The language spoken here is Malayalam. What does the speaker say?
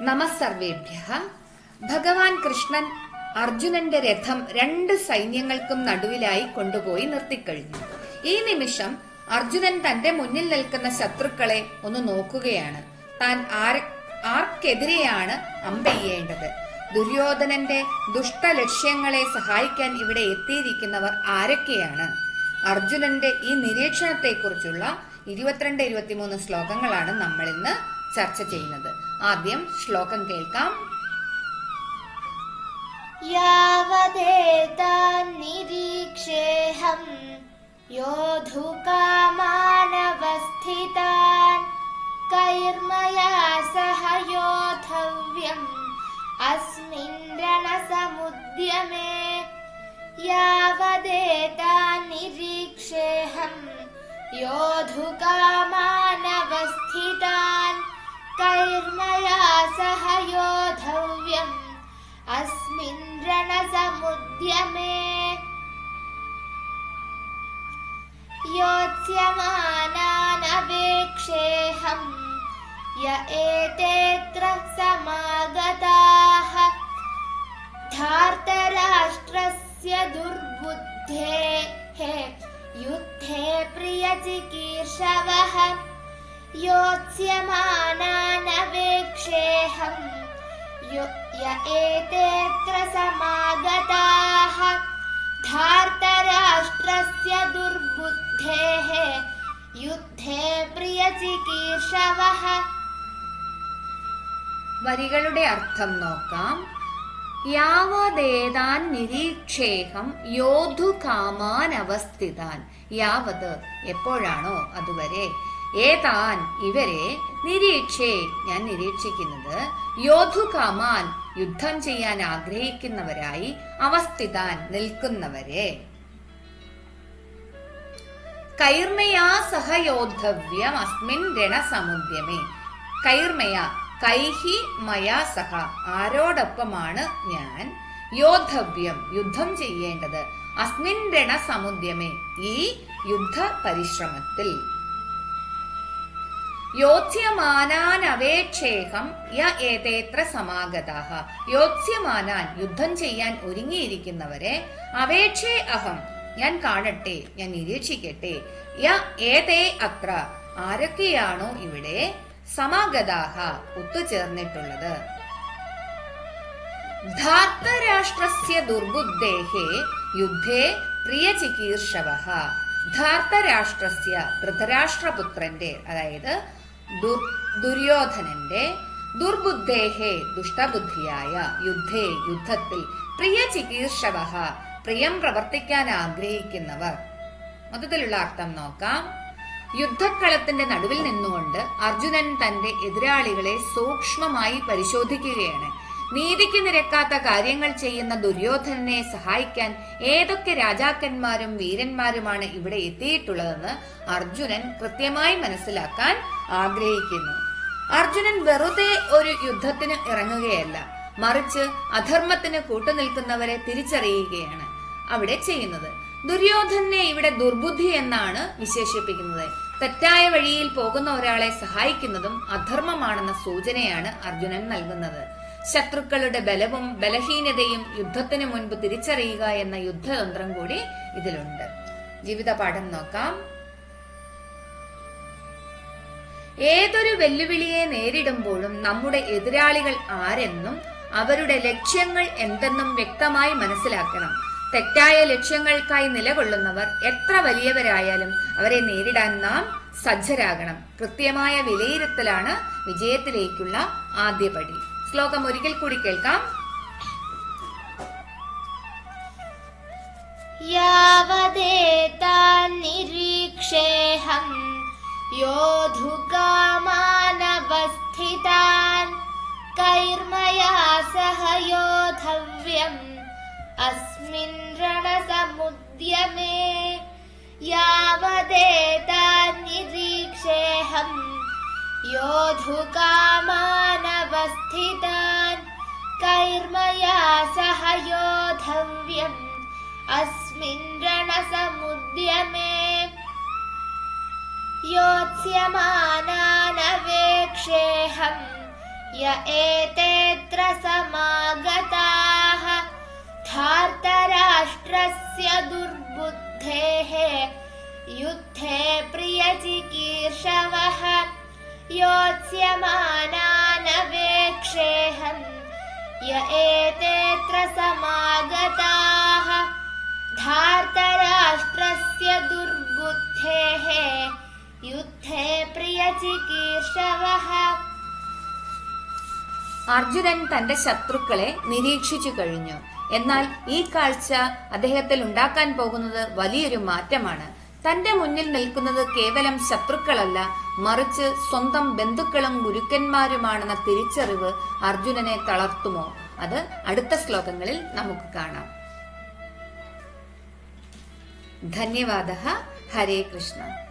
നമസർവേഭ്യ ഭഗവാൻ കൃഷ്ണൻ അർജുനന്റെ രഥം രണ്ട് സൈന്യങ്ങൾക്കും നടുവിലായി കൊണ്ടുപോയി നിർത്തിക്കഴിഞ്ഞു. ഈ നിമിഷം അർജുനൻ തന്റെ മുന്നിൽ നിൽക്കുന്ന ശത്രുക്കളെ ഒന്ന് നോക്കുകയാണ്. താൻ ആർക്കെതിരെയാണ് അമ്പെയ്യേണ്ടത്? ദുര്യോധനന്റെ ദുഷ്ട ലക്ഷ്യങ്ങളെ സഹായിക്കാൻ ഇവിടെ എത്തിയിരിക്കുന്നവർ ആരൊക്കെയാണ്? അർജുനന്റെ ഈ നിരീക്ഷണത്തെക്കുറിച്ചുള്ള ഇരുപത്തിരണ്ട് ഇരുപത്തിമൂന്ന് ശ്ലോകങ്ങളാണ് നമ്മൾ ഇന്ന് ചർച്ച ചെയ്യുന്നത്. ആദ്യം ശ്ലോകം കേൾക്കാം यावदेतान्निरीक्षेऽहम् योधुकामानवस्थितान् कैर्मया सह योद्धव्यम् अस्मिन् रणसमुद्यमे यावदेतान्निरीक्षेऽहम् योधुकामानवस्थितान् कैर्मया सह योद्धव्यम् अस्मिन् रणसमुद्यमे। योत्स्यमानानवेक्षेऽहम् य एतेऽत्र समागताः। धार्तराष्ट्रस्य दुर्बुद्धेः युद्धे प्रियचिकीर्षवः। योत्स्यमानानवेक्षेऽहम् यो- य एतेऽत्र समागताः धार्तराष्ट्रस्य दुर्बुद्धेः युद्धे प्रियचिकीर्षवः വരികളുടെ അർത്ഥം നോക്കാം യാവതേതാൻ നിരീക്ഷേഹം യോധുകാമാൻ അവസ്ഥിതാൻ യാവത് എപ്പോഴാണോ അതുവരെ ഏതാൻ ഇവരെ നിരീക്ഷേ ഞാൻ നിരീക്ഷിക്കുന്നത് യോധുകാമാൻ യുദ്ധം ചെയ്യാൻ ആഗ്രഹിക്കുന്നവരായി അവസ്ഥിതാൻ നിൽക്കുന്നവരെ. കൈർമയാ സഹയോദ്ധവ്യം അസ്മിൻ രണസമുദ്യമേ. കൈർമയ കൈഹി മയാ സഹ ആരോടൊപ്പമാണ് ഞാൻ. യോദ്ധവ്യം യുദ്ധം ചെയ്യേണ്ടത് അസ്മിൻ രണസമുദ്യമേ ഈ യുദ്ധ പരിശ്രമത്തിൽ യോത്സ്യമാനാനവേക്ഷേഹം യ ഏതേത്ര സമാഗതാഹ യോത്സ്യമാനാൻ യുദ്ധം ചെയ്യാൻ ഒരുങ്ങിയിരിക്കുന്നവരെ അവേക്ഷേ അഹം. ഞാൻ കാണട്ടെ ഞാൻ നിരീക്ഷിക്കട്ടെ. യ ഏതേ അത്ര. ആരൊക്കെയാണോ ഇവിടെ സമാഗതാഹ ഒത്തുചേർന്നിട്ടുള്ളത്. ധാർത്തരാഷ്ട്രസ്യ ദുർബുദ്ധേഹേ യുദ്ധേ പ്രിയചികീർഷവഃ. ധാർത്തരാഷ്ട്രസ്യ ധൃതരാഷ്ട്രപുത്രന്റെ അതായത് ദുര്യോധനന്റെ ദുർബുദ്ധേഹേ ദുഷ്ടബുദ്ധിയായ യുദ്ധേ യുദ്ധത്തിൽ പ്രിയ ചികീർഷവ പ്രിയം പ്രവർത്തിക്കാൻ ആഗ്രഹിക്കുന്നവർ. മൊത്തത്തിലുള്ള അർത്ഥം നോക്കാം. യുദ്ധക്കളത്തിന്റെ നടുവിൽ നിന്നുകൊണ്ട് അർജുനൻ തന്റെ എതിരാളികളെ സൂക്ഷ്മമായി പരിശോധിക്കുകയാണ്. നീതിക്ക് നിരക്കാത്ത കാര്യങ്ങൾ ചെയ്യുന്ന ദുര്യോധനനെ സഹായിക്കാൻ ഏതൊക്കെ രാജാക്കന്മാരും വീരന്മാരുമാണ് ഇവിടെ എത്തിയിട്ടുള്ളതെന്ന് അർജുനൻ കൃത്യമായി മനസ്സിലാക്കാൻ ആഗ്രഹിക്കുന്നു. അർജുനൻ വെറുതെ ഒരു യുദ്ധത്തിന് ഇറങ്ങുകയല്ല മറിച്ച് അധർമ്മത്തിന് കൂട്ടുനിൽക്കുന്നവരെ തിരിച്ചറിയുകയാണ് അവിടെ ചെയ്യുന്നത്. ദുര്യോധനെ ഇവിടെ ദുർബുദ്ധി എന്നാണ് വിശേഷിപ്പിക്കുന്നത്. തെറ്റായ വഴിയിൽ പോകുന്ന ഒരാളെ സഹായിക്കുന്നതും അധർമ്മമാണെന്ന സൂചനയാണ് അർജുനൻ നൽകുന്നത്. ശത്രുക്കളുടെ ബലവും ബലഹീനതയും യുദ്ധത്തിന് മുൻപ് തിരിച്ചറിയുക എന്ന യുദ്ധതന്ത്രം കൂടി ഇതിലുണ്ട്. ജീവിത പാഠം നോക്കാം. ഏതൊരു വെല്ലുവിളിയെ നേരിടുമ്പോഴും നമ്മുടെ എതിരാളികൾ ആരെന്നും അവരുടെ ലക്ഷ്യങ്ങൾ എന്തെന്നും വ്യക്തമായി മനസ്സിലാക്കണം. തെറ്റായ ലക്ഷ്യങ്ങൾക്കായി നിലകൊള്ളുന്നവർ എത്ര വലിയവരായാലും അവരെ നേരിടാൻ നാം സജ്ജരാകണം. കൃത്യമായ വിലയിരുത്തലാണ് വിജയത്തിലേക്കുള്ള ആദ്യപടി. ശ്ലോകം ഒരിക്കൽ കൂടി കേൾക്കാം यावदेतान्निरीक्षेऽहम् योधुकामानवस्थितान् कैर्मया सह योद्धव्यम् अस्मिन् रणसमुद्यमे यावदेतान्निरीक्षेऽहम् योधुकामानवस्थितान् कैर्मया सह योद्धव्यम् अस्मिन् रणसमुद्यमे योत्स्यमानानवेक्षेऽहम् य एतेऽत्र समागताः। धार्तराष्ट्रस्य दुर्बुद्धेः युद्धे प्रियचिकीर्षवः। योत्स्यमानानवेक्षेऽहम् य एतेऽत्र समागताः धार्तराष्ट्रस्य दुर्बुद्धेः युद्धे प्रियचिकीर्षवः അർജുനൻ തന്റെ ശത്രുക്കളെ നിരീക്ഷിച്ചു കഴിഞ്ഞു എന്നാൽ ഈ കാഴ്ച അദ്ദേഹത്തിൽ ഉണ്ടാക്കാൻ പോകുന്നത് വലിയൊരു മാറ്റമാണ് തന്റെ മുന്നിൽ നിൽക്കുന്നത് കേവലം ശത്രുക്കളല്ല മറിച്ച് സ്വന്തം ബന്ധുക്കളും ഗുരുക്കന്മാരുമാണെന്ന തിരിച്ചറിവ് അർജുനനെ തളർത്തുമോ? അത് അടുത്ത ശ്ലോകങ്ങളിൽ നമുക്ക് കാണാം. ധന്യവാദ. ഹരേ കൃഷ്ണ.